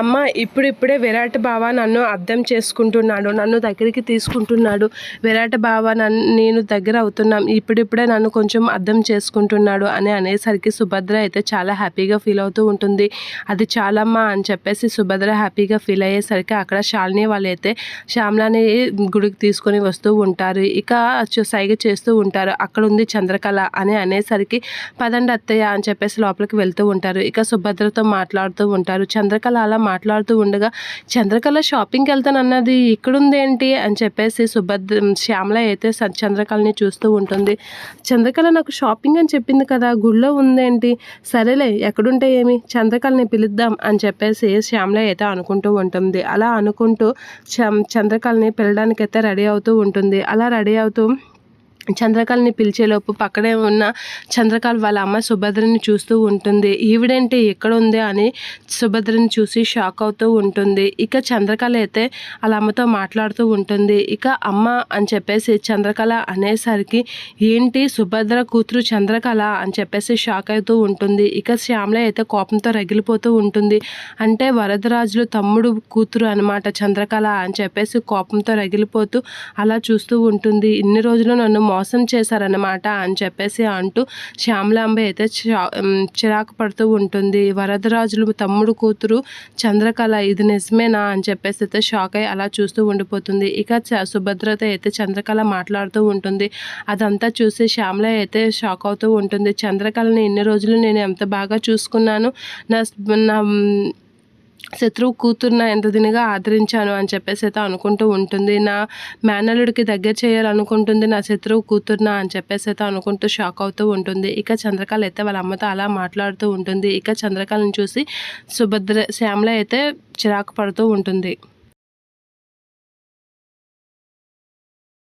అమ్మ ఇప్పుడిప్పుడే విరాట్ బావ నన్ను అర్థం చేసుకుంటున్నాడు నన్ను దగ్గరికి తీసుకుంటున్నాడు. విరాట్ బావ నన్ను నేను దగ్గర అవుతున్నాం ఇప్పుడిప్పుడే నన్ను కొంచెం అర్థం చేసుకుంటున్నాడు అని అనేసరికి సుభద్ర అయితే చాలా హ్యాపీగా ఫీల్ అవుతూ ఉంటుంది. అది చాలమ్మా అని చెప్పేసి సుభద్ర హ్యాపీగా ఫీల్ అయ్యేసరికి అక్కడ శాలిని వాళ్ళైతే శ్యామలాని గుడికి తీసుకొని వస్తూ ఉంటారు. ఇక సైగ చేస్తూ ఉంటారు. అక్కడ ఉంది చంద్రకళ అని అనేసరికి పదండి అత్తయ్య అని చెప్పేసి లోపలికి వెళ్తూ ఉంటారు. ఇక సుభద్రతో మాట్లాడుతూ ఉంటారు. చంద్రకళ అలా మాట్లాడుతూ ఉండగా చంద్రకళ షాపింగ్కి వెళ్తానన్నది ఇక్కడుంది ఏంటి? అని చెప్పేసి సుభద్ర శ్యామల అయితే చంద్రకళని చూస్తూ ఉంటుంది. చంద్రకళ నాకు షాపింగ్ అని చెప్పింది కదా గుళ్ళో ఉందేంటి? సరేలే ఎక్కడుంటే ఏమి? చంద్రకళని పిలుద్దాం అని చెప్పేసి శ్యామల అయితే అనుకుంటూ ఉంటుంది. అలా అనుకుంటూ చం- చంద్రకళని పిలడానికి అయితే రెడీ అవుతూ ఉంటుంది. అలా రెడీ అవుతూ చంద్రకళని పిలిచేలోపు పక్కనే ఉన్న చంద్రకళ వాళ్ళ అమ్మ సుభద్రని చూస్తూ ఉంటుంది. ఈవిడేంటి ఎక్కడ ఉంది అని సుభద్రని చూసి షాక్ అవుతూ ఉంటుంది. ఇక చంద్రకళ అయితే వాళ్ళ అమ్మతో మాట్లాడుతూ ఉంటుంది. ఇక అమ్మ అని చెప్పేసి చంద్రకళ అనేసరికి ఏంటి సుభద్ర కూతురు చంద్రకళ అని చెప్పేసి షాక్ అవుతూ ఉంటుంది. ఇక శ్యామల అయితే కోపంతో రగిలిపోతూ ఉంటుంది. అంటే వరదరాజులు తమ్ముడు కూతురు అనమాట చంద్రకళ అని చెప్పేసి కోపంతో రగిలిపోతూ అలా చూస్తూ ఉంటుంది. ఇన్ని రోజులు నన్ను మోసం చేశారన్నమాట అని చెప్పేసి అంటూ శ్యామలాంబ అయితే చా- చిరాకు పడుతూ ఉంటుంది. వరదరాజులు తమ్ముడు కూతురు చంద్రకళ ఇది నిజమేనా అని చెప్పేసి అయితే షాక్ అయ్యి అలా చూస్తూ ఉండిపోతుంది. ఇక చ- సుభద్రత అయితే చంద్రకళ మాట్లాడుతూ ఉంటుంది. అదంతా చూసి శ్యామల అయితే షాక్ అవుతూ ఉంటుంది. చంద్రకళని ఇన్ని రోజులు నేను ఎంత బాగా చూసుకున్నాను నా నా శత్రువు కూతుర్న ఎంత దినిగా ఆదరించాను అని చెప్పేసి అయితే అనుకుంటూ ఉంటుంది. నా మేనలుడికి దగ్గర చేయాలనుకుంటుంది నా శత్రువు కూతుర్న అని చెప్పేసి అయితే అనుకుంటూ షాక్ అవుతూ ఉంటుంది. ఇక చంద్రకళ అయితే వాళ్ళ అమ్మతో అలా మాట్లాడుతూ ఉంటుంది. ఇక చంద్రకళని చూసి సుభద్ర శ్యామల అయితే చిరాకు పడుతూ ఉంటుంది.